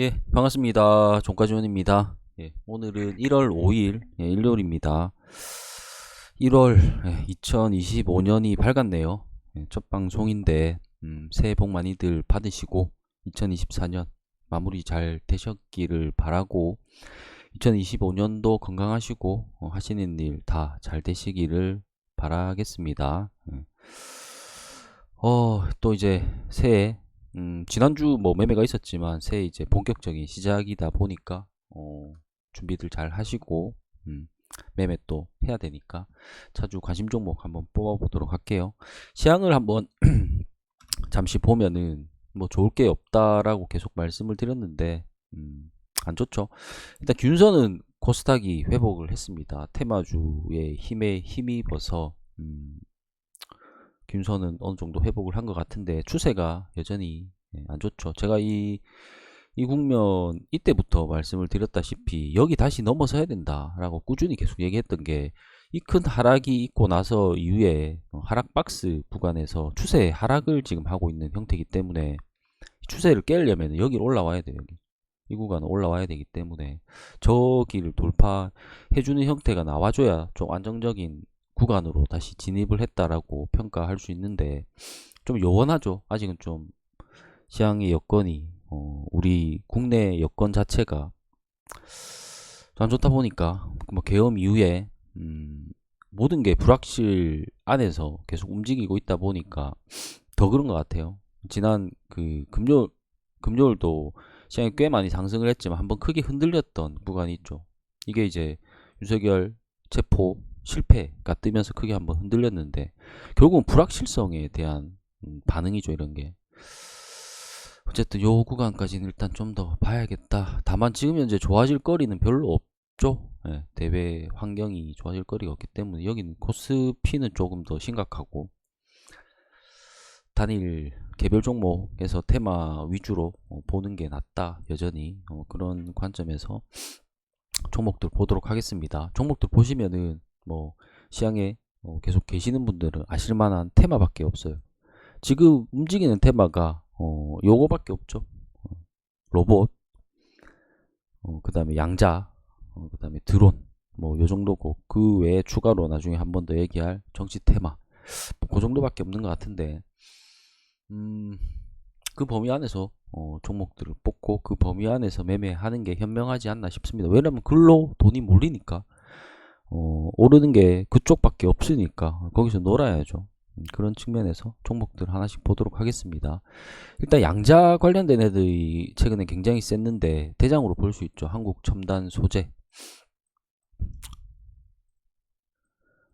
예, 반갑습니다. 종가지원입니다. 예, 오늘은 1월 5일, 예, 일요일입니다. 1월 2025년이 밝았네요. 예, 첫 방송인데, 음, 새해 복 많이들 받으시고, 2024년 마무리 잘 되셨기를 바라고, 2025년도 건강하시고, 어, 하시는 일 다 잘 되시기를 바라겠습니다. 예. 어, 또 이제 새해 음, 지난주 뭐 매매가 있었지만 새해 이제 본격적인 시작이다 보니까 어, 준비들 잘 하시고 음, 매매 또 해야 되니까 자주 관심 종목 한번 뽑아보도록 할게요. 시향을 한번 잠시 보면은 뭐 좋을 게 없다라고 계속 말씀을 드렸는데 음, 안 좋죠. 일단 균선은 코스닥이 회복을 했습니다. 테마주의 힘에 힘입어서 음, 균선은 어느 정도 회복을 한 것 같은데 추세가 여전히 예, 안 좋죠. 제가 이, 이 국면 이때부터 말씀을 드렸다시피 여기 다시 넘어서야 된다라고 꾸준히 계속 얘기했던 게 이 큰 하락이 있고 나서 이후에 어, 하락 박스 구간에서 추세 하락을 지금 하고 있는 형태이기 때문에 추세를 깨려면 여기 올라와야 돼요. 여기. 이 구간은 올라와야 되기 때문에 저 길을 돌파해주는 형태가 나와줘야 좀 안정적인 구간으로 다시 진입을 했다라고 평가할 수 있는데 좀 요원하죠. 아직은 좀 시장의 여건이 어, 우리 국내 여건 자체가 안 좋다 보니까 뭐 계엄 이후에 음, 모든 게 불확실 안에서 계속 움직이고 있다 보니까 더 그런 것 같아요. 지난 그 금요일 금요일도 시장이 꽤 많이 상승을 했지만 한번 크게 흔들렸던 구간이 있죠. 이게 이제 윤석열 체포 실패가 뜨면서 크게 한번 흔들렸는데 결국은 불확실성에 대한 음, 반응이죠 이런 게. 어쨌든 요 구간까지는 일단 좀 더 봐야겠다. 다만 지금 현재 좋아질 거리는 별로 없죠. 예, 대외 환경이 좋아질 거리가 없기 때문에 여기는 코스피는 조금 더 심각하고. 단일 개별 종목에서 테마 위주로 어, 보는 게 낫다 여전히. 어, 그런 관점에서 종목들 보도록 하겠습니다. 종목들 보시면은 뭐 시장에 어, 계속 계시는 분들은 아실만한 테마밖에 없어요. 지금 움직이는 테마가 어, 요거밖에 없죠. 어, 로봇, 어, 그 다음에 양자, 어, 그 다음에 드론, 뭐 요 정도고 그 외에 추가로 나중에 한 번 더 얘기할 정치 테마, 뭐 그 정도밖에 없는 것 같은데, 음, 그 범위 안에서 어, 종목들을 뽑고 그 범위 안에서 매매하는 게 현명하지 않나 싶습니다. 왜냐면 글로 돈이 몰리니까. 어, 오르는 게 그쪽밖에 없으니까 거기서 놀아야죠. 음, 그런 측면에서 종목들 하나씩 보도록 하겠습니다. 일단 양자 관련된 애들이 최근에 굉장히 셌는데 대장으로 볼 수 있죠. 한국 첨단 소재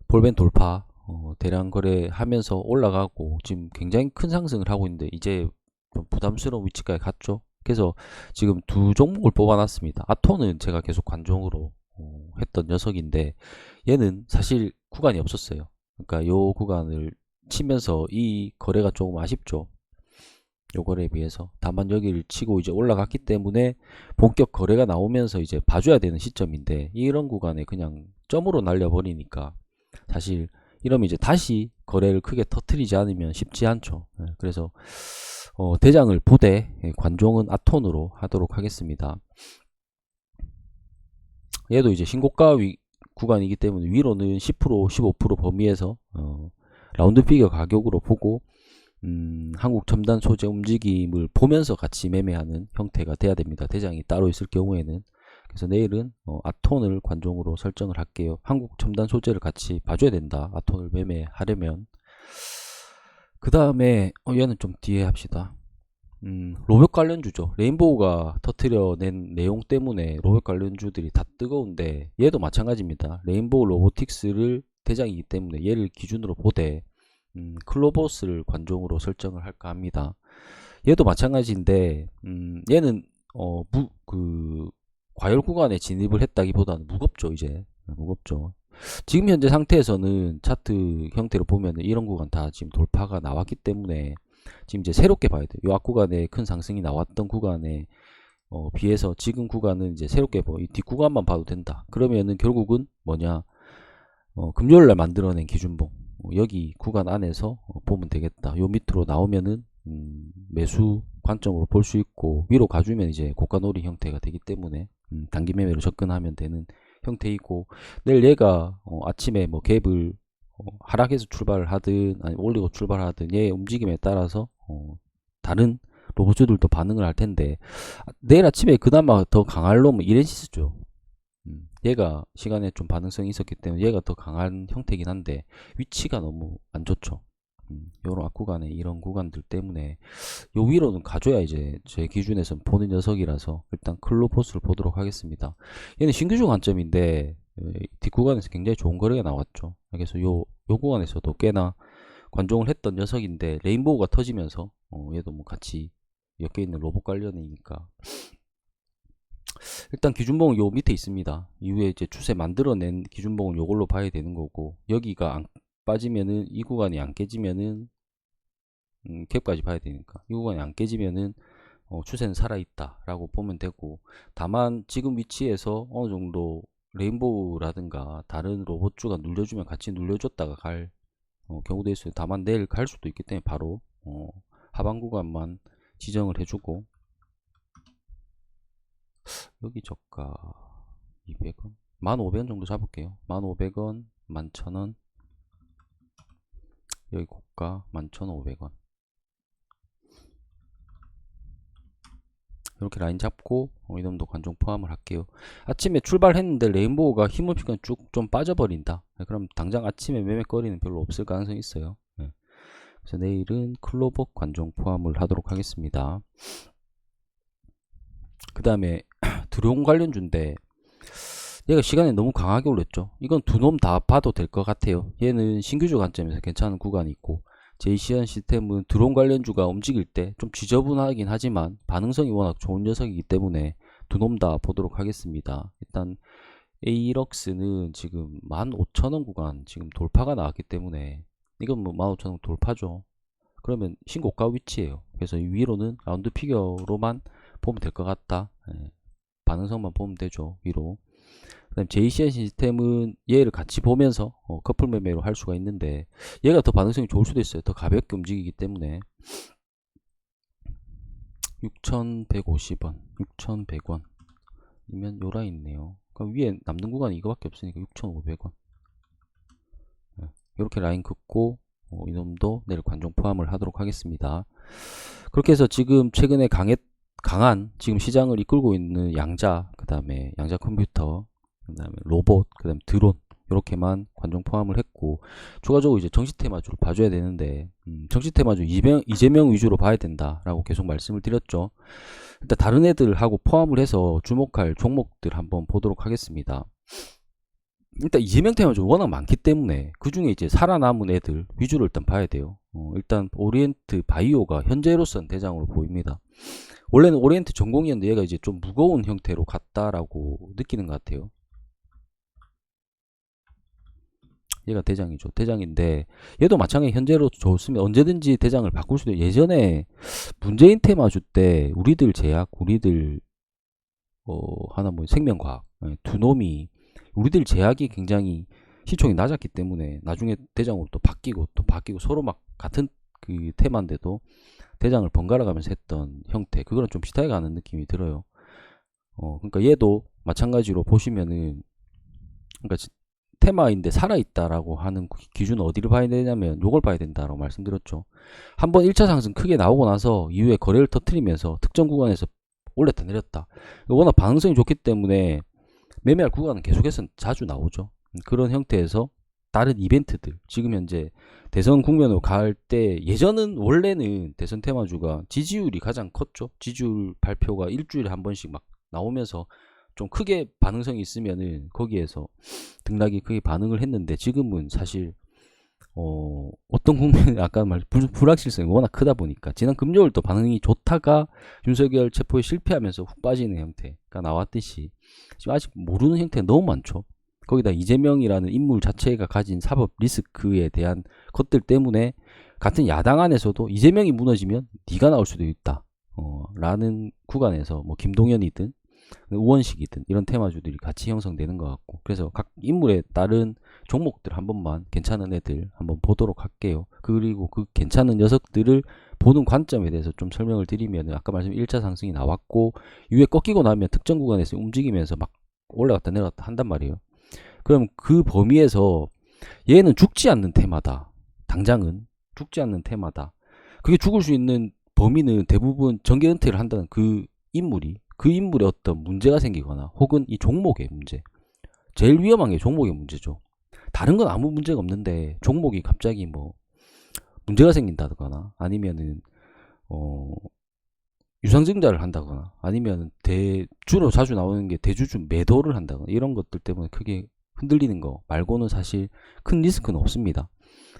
볼벤 돌파 어, 대량 거래하면서 올라가고 지금 굉장히 큰 상승을 하고 있는데 이제 좀 부담스러운 위치까지 갔죠. 그래서 지금 두 종목을 뽑아놨습니다. 아토는 제가 계속 관종으로 어, 했던 녀석인데 얘는 사실 구간이 없었어요. 그러니까 요 구간을 치면서 이 거래가 조금 아쉽죠. 요 거래에 비해서 다만 여기를 치고 이제 올라갔기 때문에 본격 거래가 나오면서 이제 봐줘야 되는 시점인데 이런 구간에 그냥 점으로 날려버리니까 사실 이러면 이제 다시 거래를 크게 터트리지 않으면 쉽지 않죠. 네, 그래서 어, 대장을 보되 예, 관종은 아톤으로 하도록 하겠습니다. 얘도 이제 신고가 위, 구간이기 때문에 위로는 10% 15% 범위에서 어, 라운드 피겨 가격으로 보고 음, 한국 첨단 소재 움직임을 보면서 같이 매매하는 형태가 돼야 됩니다. 대장이 따로 있을 경우에는 그래서 내일은 어, 아톤을 관종으로 설정을 할게요. 한국 첨단 소재를 같이 봐줘야 된다. 아톤을 매매하려면 그 다음에 어, 얘는 좀 뒤에 합시다. 음, 로봇 관련주죠. 레인보우가 터트려낸 내용 때문에 로봇 관련주들이 다 뜨거운데 얘도 마찬가지입니다. 레인보우 로보틱스를 대장이기 때문에 얘를 기준으로 보되 음, 클로버스를 관종으로 설정을 할까 합니다. 얘도 마찬가지인데 음, 얘는 어, 무, 그 과열 구간에 진입을 했다기보다는 무겁죠 이제 무겁죠. 지금 현재 상태에서는 차트 형태로 보면 이런 구간 다 지금 돌파가 나왔기 때문에 지금 이제 새롭게 봐야 돼요. 요 앞 구간에 큰 상승이 나왔던 구간에 어, 비해서 지금 구간은 이제 새롭게 뭐 이 뒷구간만 봐도 된다. 그러면은 결국은 뭐냐 어, 금요일 날 만들어낸 기준봉 어, 여기 구간 안에서 어, 보면 되겠다. 요 밑으로 나오면은 음, 매수 관점으로 볼 수 있고 위로 가주면 이제 고가놀이 형태가 되기 때문에 음, 단기 매매로 접근하면 되는 형태이고 내일 얘가 어, 아침에 뭐 갭을 어, 하락해서 출발을 하든 아니 올리고 출발하든 얘의 움직임에 따라서 어, 다른 로봇주들도 반응을 할 텐데 아, 내일 아침에 그나마 더 강할 놈은 이렌시스죠. 음, 얘가 시간에 좀 반응성이 있었기 때문에 얘가 더 강한 형태긴 한데 위치가 너무 안 좋죠. 음, 요런 앞구간에 이런 구간들 때문에 요 위로는 가줘야 이제 제 기준에선 보는 녀석이라서 일단 클로포스를 보도록 하겠습니다. 얘는 신규주 관점인데 에, 뒷구간에서 굉장히 좋은 거래가 나왔죠. 그래서 요, 요 구간에서도 꽤나 관종을 했던 녀석인데 레인보우가 터지면서 어, 얘도 뭐 같이 엮여 있는 로봇 관련이니까 일단 기준봉은 요 밑에 있습니다. 이후에 이제 추세 만들어낸 기준봉은 요걸로 봐야 되는 거고 여기가 안 빠지면은 이 구간이 안 깨지면은 음, 캡까지 봐야 되니까 이 구간이 안 깨지면은 어, 추세는 살아있다 라고 보면 되고 다만 지금 위치에서 어느 정도 레인보우라든가 다른 로봇주가 눌려주면 같이 눌려줬다가 갈 어, 경우도 있어요. 다만 내일 갈 수도 있기 때문에 바로 어, 하방 구간만 지정을 해주고. 여기 저가 200원? 15,000원 정도 잡을게요. 15,000원 11,000원. 여기 고가 11,500원 이렇게 라인 잡고 어, 이놈도 관종 포함을 할게요. 아침에 출발했는데 레인보우가 힘을 피면 쭉 좀 빠져버린다. 네, 그럼 당장 아침에 매매거리는 별로 없을 가능성이 있어요. 네. 그래서 내일은 클로버 관종 포함을 하도록 하겠습니다. 그 다음에 드론 관련주인데 얘가 시간에 너무 강하게 올렸죠. 이건 두 놈 다 봐도 될 것 같아요. 얘는 신규주 관점에서 괜찮은 구간이 있고 제이시안 시스템은 드론 관련주가 움직일 때 좀 지저분하긴 하지만 반응성이 워낙 좋은 녀석이기 때문에 두 놈 다 보도록 하겠습니다. 일단 에이럭스는 지금 15,000원 구간 지금 돌파가 나왔기 때문에 이건 뭐 15,000원 돌파죠. 그러면 신고가 위치예요. 그래서 이 위로는 라운드 피겨로만 보면 될 것 같다. 예. 반응성만 보면 되죠 위로 그 다음 JCN 시스템은 얘를 같이 보면서 어, 커플 매매로 할 수가 있는데 얘가 더 반응성이 좋을 수도 있어요. 더 가볍게 움직이기 때문에. 6,150원. 6,100원 이면 요 라인 있네요. 그럼 위에 남는 구간이 이거밖에 없으니까 6,500원. 이렇게 라인 긋고 어, 이놈도 내일 관종 포함을 하도록 하겠습니다. 그렇게 해서 지금 최근에 강했 강한 지금 시장을 이끌고 있는 양자 그 다음에 양자 컴퓨터 그 다음에 로봇 그 다음에 드론 이렇게만 관종 포함을 했고 추가적으로 이제 정시 테마주를 봐줘야 되는데 음, 정시 테마주 이재명, 이재명 위주로 봐야 된다라고 계속 말씀을 드렸죠. 일단 다른 애들하고 포함을 해서 주목할 종목들 한번 보도록 하겠습니다. 일단 이재명 테마주 워낙 많기 때문에 그 중에 이제 살아남은 애들 위주로 일단 봐야 돼요. 어, 일단 오리엔트 바이오가 현재로선 대장으로 보입니다. 원래는 오리엔트 전공이었는데 얘가 이제 좀 무거운 형태로 갔다라고 느끼는 것 같아요. 얘가 대장이죠. 대장인데 얘도 마찬가지 현재로 좋으면 언제든지 대장을 바꿀 수도. 예전에 문재인 테마주 때 우리들 제약, 우리들 어 하나 뭐 생명과학 예, 두 놈이 우리들 제약이 굉장히 시총이 낮았기 때문에 나중에 대장으로 또 바뀌고 또 바뀌고 서로 막 같은 그 테마인데도 대장을 번갈아 가면서 했던 형태 그거랑 좀 비슷하게 가는 느낌이 들어요 어 그러니까 얘도 마찬가지로 보시면은 그러니까 테마인데 살아있다라고 하는 기준은 어디를 봐야 되냐면 요걸 봐야 된다라고 말씀드렸죠. 한번 1차 상승 크게 나오고 나서 이후에 거래를 터트리면서 특정 구간에서 올렸다 내렸다. 워낙 반응성이 좋기 때문에 매매할 구간은 계속해서 자주 나오죠. 그런 형태에서 다른 이벤트들 지금 현재 대선 국면으로 갈 때 예전은 원래는 대선 테마주가 지지율이 가장 컸죠. 지지율 발표가 일주일에 한 번씩 막 나오면서 좀 크게 반응성이 있으면은 거기에서 등락이 크게 반응을 했는데 지금은 사실 어, 어떤 국면 아까 말 불, 불확실성이 워낙 크다 보니까 지난 금요일 또 반응이 좋다가 윤석열 체포에 실패하면서 훅 빠지는 형태가 나왔듯이 지금 아직 모르는 형태가 너무 많죠 거기다 이재명이라는 인물 자체가 가진 사법 리스크에 대한 것들 때문에 같은 야당 안에서도 이재명이 무너지면 네가 나올 수도 있다. 어, 라는 구간에서 뭐 김동연이든 우원식이든 이런 테마주들이 같이 형성되는 것 같고 그래서 각 인물에 따른 종목들 한 번만 괜찮은 애들 한번 보도록 할게요. 그리고 그 괜찮은 녀석들을 보는 관점에 대해서 좀 설명을 드리면 아까 말씀 1차 상승이 나왔고 이후에 꺾이고 나면 특정 구간에서 움직이면서 막 올라갔다 내려갔다 한단 말이에요. 그럼 그 범위에서 얘는 죽지 않는 테마다. 당장은 죽지 않는 테마다. 그게 죽을 수 있는 범위는 대부분 정계 은퇴를 한다는 그 인물이 그 인물에 어떤 문제가 생기거나 혹은 이 종목의 문제. 제일 위험한 게 종목의 문제죠. 다른 건 아무 문제가 없는데 종목이 갑자기 뭐 문제가 생긴다거나 아니면은 어 유상증자를 한다거나 아니면 대 주로 자주 나오는 게 대주주 매도를 한다거나 이런 것들 때문에 크게 흔들리는 거 말고는 사실 큰 리스크는 없습니다.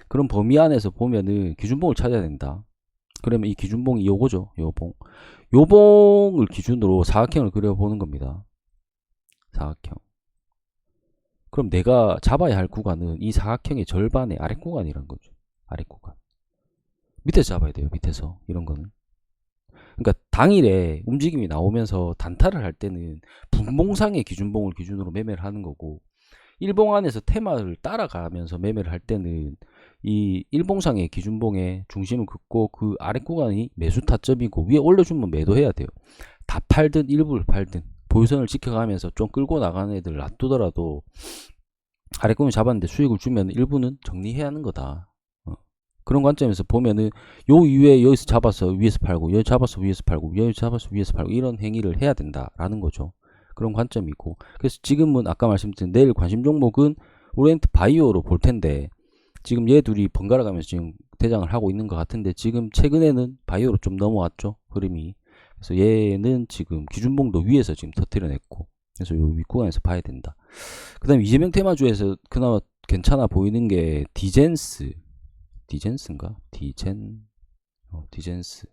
그런 범위 안에서 보면은 기준봉을 찾아야 된다. 그러면 이 기준봉이 요거죠. 요봉. 요봉을 기준으로 사각형을 그려보는 겁니다. 사각형. 그럼 내가 잡아야 할 구간은 이 사각형의 절반의 아랫 구간이란 거죠. 아랫 구간. 밑에서 잡아야 돼요. 밑에서. 이런 거는. 그러니까 당일에 움직임이 나오면서 단타를 할 때는 분봉상의 기준봉을 기준으로 매매를 하는 거고 일봉 안에서 테마를 따라가면서 매매를 할 때는 이 일봉상의 기준봉의 중심을 긋고 그 아랫 구간이 매수 타점이고 위에 올려주면 매도해야 돼요. 다 팔든 일부를 팔든 보유선을 지켜가면서 좀 끌고 나가는 애들 놔두더라도 아랫 구간 잡았는데 수익을 주면 일부는 정리해야 하는 거다. 어. 그런 관점에서 보면은 요 이후에 여기서 잡아서 위에서 팔고 여기 잡아서 위에서 팔고 여기 잡아서 위에서 팔고 이런 행위를 해야 된다라는 거죠. 그런 관점이고 그래서 지금은 아까 말씀드린 내일 관심 종목은 오리엔트 바이오로 볼 텐데 지금 얘 둘이 번갈아 가면서 지금 대장을 하고 있는 것 같은데 지금 최근에는 바이오로 좀 넘어왔죠 흐름이. 그래서 얘는 지금 기준봉도 위에서 지금 터트려냈고 그래서 요 윗구간에서 봐야 된다. 그 다음에 이재명 테마주에서 그나마 괜찮아 보이는 게 디젠스 디젠스인가? 디젠 어, 디젠스.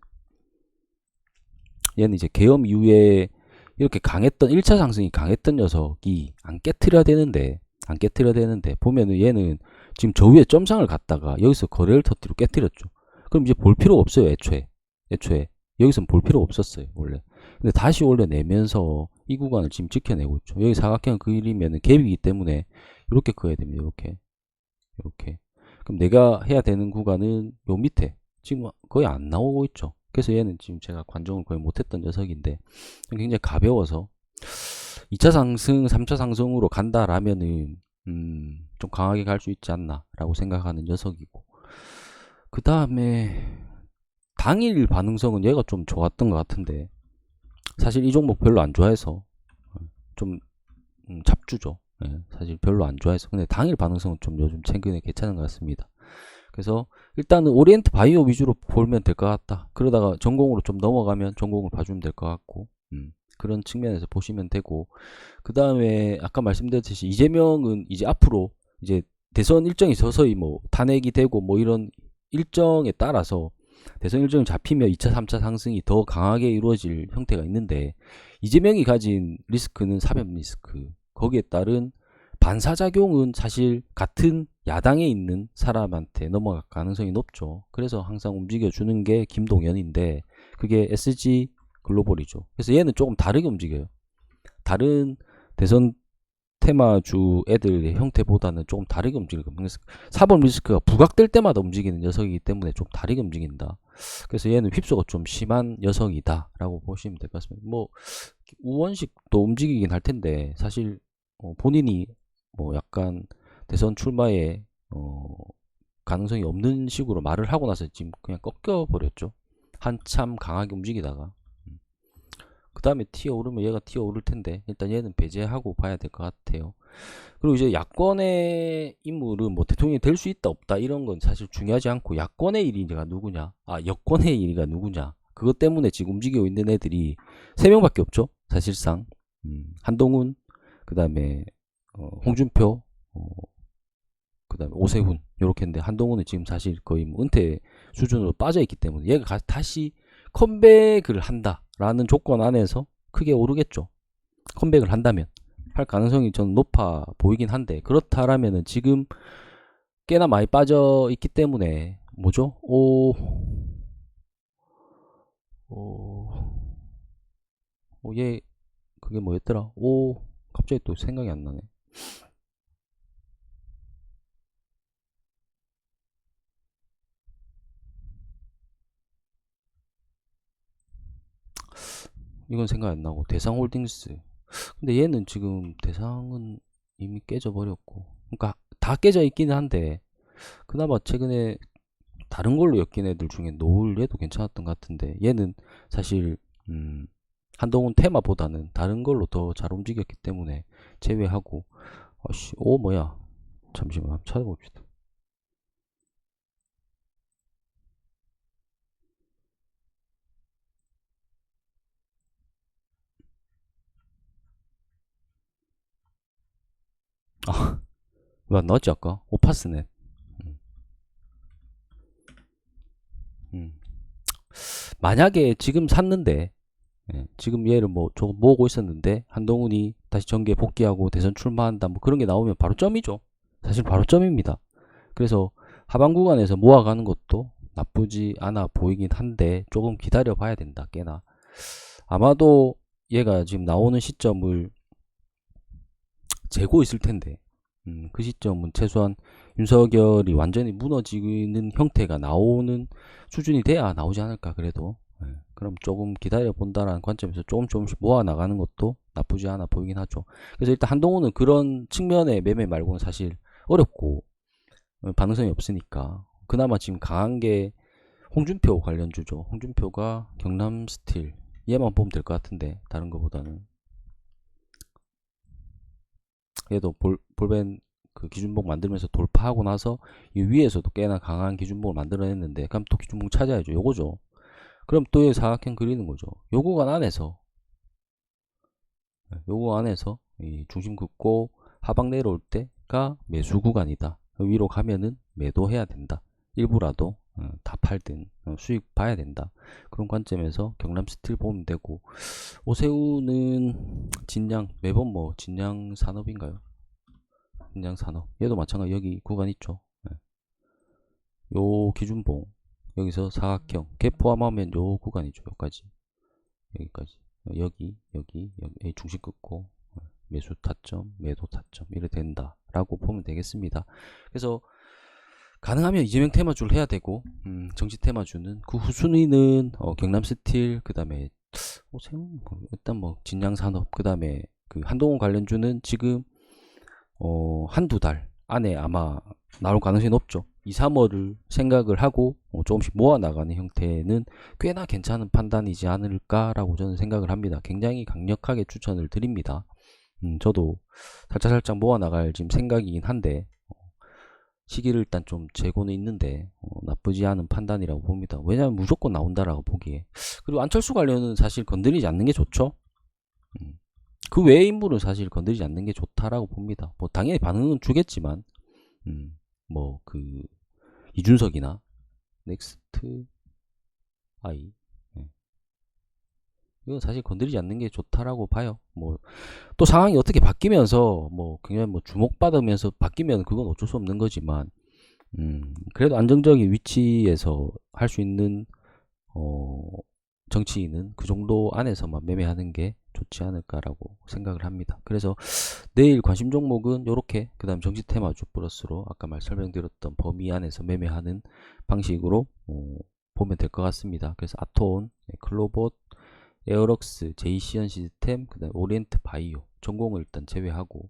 얘는 이제 계엄 이후에 이렇게 강했던 1차 상승이 강했던 녀석이 안 깨트려야 되는데 안 깨트려야 되는데 보면은 얘는 지금 저 위에 점상을 갔다가 여기서 거래를 터뜨리고 깨뜨렸죠. 그럼 이제 볼 필요 없어요, 애초에. 애초에. 여기선 볼 필요 없었어요, 원래. 근데 다시 올려내면서 이 구간을 지금 지켜내고 있죠. 여기 사각형 그리면은 갭이기 때문에 이렇게 그어야 됩니다, 이렇게. 이렇게. 그럼 내가 해야 되는 구간은 요 밑에. 지금 거의 안 나오고 있죠. 그래서 얘는 지금 제가 관종을 거의 못했던 녀석인데 굉장히 가벼워서 2차 상승, 3차 상승으로 간다라면은 음, 좀 강하게 갈 수 있지 않나라고 생각하는 녀석이고 그 다음에 당일 반응성은 얘가 좀 좋았던 것 같은데 사실 이 종목 별로 안 좋아해서 좀 음, 잡주죠. 예, 사실 별로 안 좋아해서 근데 당일 반응성은 좀 요즘 최근에 괜찮은 것 같습니다. 그래서 일단은 오리엔트 바이오 위주로 보면 될 것 같다. 그러다가 전공으로 좀 넘어가면 전공을 봐주면 될 것 같고 음, 그런 측면에서 보시면 되고 그 다음에 아까 말씀드렸듯이 이재명은 이제 앞으로 이제 대선 일정이 서서히 뭐 탄핵이 되고 뭐 이런 일정에 따라서 대선 일정이 잡히면 2차, 3차 상승이 더 강하게 이루어질 형태가 있는데 이재명이 가진 리스크는 사법 리스크 거기에 따른 반사작용은 사실 같은 야당에 있는 사람한테 넘어갈 가능성이 높죠. 그래서 항상 움직여주는 게 김동연인데 그게 SG 글로벌이죠. 그래서 얘는 조금 다르게 움직여요. 다른 대선 테마주 애들의 형태보다는 조금 다르게 움직일 겁니다. 그래서 사법 리스크가 부각될 때마다 움직이는 녀석이기 때문에 좀 다르게 움직인다. 그래서 얘는 휩소가 좀 심한 녀석이다라고 보시면 될 것 같습니다. 뭐 우원식도 움직이긴 할 텐데 사실 어, 본인이 뭐 약간 대선 출마에 어, 가능성이 없는 식으로 말을 하고 나서 지금 그냥 꺾여 버렸죠. 한참 강하게 움직이다가 그 다음에 튀어 오르면 얘가 튀어 오를 텐데 일단 얘는 배제하고 봐야 될 것 같아요. 그리고 이제 야권의 인물은 뭐 대통령이 될 수 있다 없다 이런 건 사실 중요하지 않고 야권의 1위가 누구냐? 아 여권의 1위가 누구냐? 그것 때문에 지금 움직이고 있는 애들이 세 명밖에 없죠 사실상. 음, 한동훈 그 다음에 어, 홍준표 어, 그 다음에 오세훈 요렇게 했는데 한동훈은 지금 사실 거의 뭐 은퇴 수준으로 빠져 있기 때문에 얘가 가, 다시 컴백을 한다 라는 조건 안에서 크게 오르겠죠 컴백을 한다면 할 가능성이 저는 높아 보이긴 한데 그렇다라면은 지금 꽤나 많이 빠져 있기 때문에 뭐죠? 오, 오, 오, 얘 그게 뭐였더라? 오, 갑자기 또 생각이 안 나네. 이건 생각 안 나고 대상홀딩스. 근데 얘는 지금 대상은 이미 깨져버렸고. 그러니까 다 깨져 있기는 한데 그나마 최근에 다른 걸로 엮인 애들 중에 노을 얘도 괜찮았던 것 같은데 얘는 사실 음, 한동훈 테마보다는 다른 걸로 더 잘 움직였기 때문에 제외하고 아씨 오 뭐야 잠시만 찾아봅시다 아왜안 나왔지 아까 오파스넷 음. 음. 만약에 지금 샀는데 예, 지금 얘를 뭐 저거 모으고 있었는데 한동훈이 다시 정계에 복귀하고 대선 출마한다 뭐 그런 게 나오면 바로 점이죠. 사실 바로 점입니다. 그래서 하반 구간에서 모아가는 것도 나쁘지 않아 보이긴 한데 조금 기다려 봐야 된다 꽤나 아마도 얘가 지금 나오는 시점을 재고 있을 텐데 음, 그 시점은 최소한 윤석열이 완전히 무너지는 형태가 나오는 수준이 돼야 나오지 않을까 그래도 예, 그럼 조금 기다려 본다라는 관점에서 조금 조금씩 모아 나가는 것도 나쁘지 않아 보이긴 하죠. 그래서 일단 한동훈은 그런 측면의 매매 말고는 사실 어렵고 어, 반응성이 없으니까 그나마 지금 강한 게 홍준표 관련주죠. 홍준표가 경남 스틸 얘만 보면 될 것 같은데 다른 것보다는 얘도 볼, 볼벤 그 기준봉 만들면서 돌파하고 나서 이 위에서도 꽤나 강한 기준봉을 만들어냈는데 그럼 또 기준봉 찾아야죠. 요거죠. 그럼 또이 사각형 그리는 거죠. 요 구간 안에서 요 구간 안에서 이 중심 긋고 하방 내려올 때가 매수 구간이다. 위로 가면은 매도해야 된다. 일부라도 어, 다 팔든 어, 수익 봐야 된다. 그런 관점에서 경남 스틸 보면 되고 오세훈은 진양 매번 뭐 진양 산업인가요? 진양 산업 얘도 마찬가지 여기 구간 있죠. 예. 요 기준봉 여기서 사각형 개 포함하면 요 구간이죠. 여기까지 여기까지 여기 여기 여기 중심 긋고 어, 매수 타점 매도 타점 이래 된다 라고 보면 되겠습니다. 그래서 가능하면 이재명 테마주를 해야 되고 음, 정치 테마주는 그 후순위는 어, 경남 스틸 그 다음에 어, 세운 뭐, 일단 뭐 진양 산업 그 다음에 그 한동훈 관련주는 지금 어, 한두 달 안에 아마 나올 가능성이 높죠. 2, 3월을 생각을 하고 어, 조금씩 모아 나가는 형태는 꽤나 괜찮은 판단이지 않을까라고 저는 생각을 합니다. 굉장히 강력하게 추천을 드립니다. 음, 저도 살짝 살짝 모아 나갈 지금 생각이긴 한데 어, 시기를 일단 좀 재고는 있는데 어, 나쁘지 않은 판단이라고 봅니다. 왜냐하면 무조건 나온다라고 보기에 그리고 안철수 관련은 사실 건드리지 않는 게 좋죠. 음, 그 외의 인물은 사실 건드리지 않는 게 좋다라고 봅니다. 뭐 당연히 반응은 주겠지만 음, 뭐 그 이준석이나 넥스트 아이 예. 이건 사실 건드리지 않는 게 좋다라고 봐요. 뭐 또 상황이 어떻게 바뀌면서 뭐 굉장히 뭐 주목받으면서 바뀌면 그건 어쩔 수 없는 거지만 음, 그래도 안정적인 위치에서 할 수 있는 어, 정치인은 그 정도 안에서만 매매하는 게 좋지 않을까라고 생각을 합니다. 그래서 내일 관심 종목은 이렇게 그 다음 정치 테마주 플러스로 아까 말 설명드렸던 범위 안에서 매매하는 방식으로 어, 보면 될 것 같습니다. 그래서 아톤, 네, 클로봇, 에어럭스, 제이시언 시스템, 그 다음 오리엔트 바이오 전공을 일단 제외하고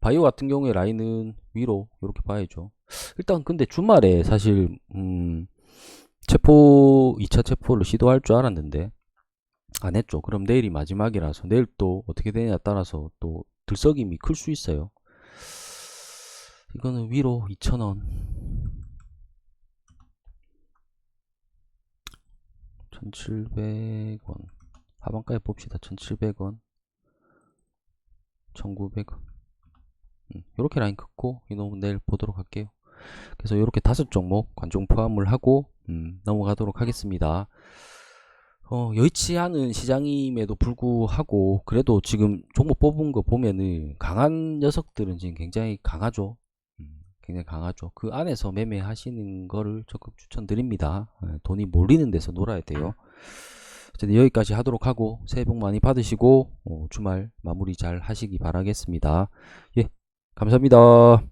바이오 같은 경우에 라인은 위로 이렇게 봐야죠. 일단 근데 주말에 사실 음, 체포 2차 체포를 시도할 줄 알았는데 안 했죠. 그럼 내일이 마지막이라서 내일 또 어떻게 되냐에 따라서 또 들썩임이 클 수 있어요. 이거는 위로 2,000원. 1,700원. 하반가에 봅시다. 1,700원. 1,900원. 음, 이렇게 라인 긋고 이놈은 내일 보도록 할게요. 그래서 이렇게 다섯 종목 관중 포함을 하고 음, 넘어가도록 하겠습니다. 어, 여의치 않은 시장임에도 불구하고 그래도 지금 종목 뽑은 거 보면은 강한 녀석들은 지금 굉장히 강하죠. 음, 굉장히 강하죠. 그 안에서 매매하시는 거를 적극 추천드립니다. 예, 돈이 몰리는 데서 놀아야 돼요. 어쨌든 여기까지 하도록 하고 새해 복 많이 받으시고 어, 주말 마무리 잘 하시기 바라겠습니다. 예, 감사합니다.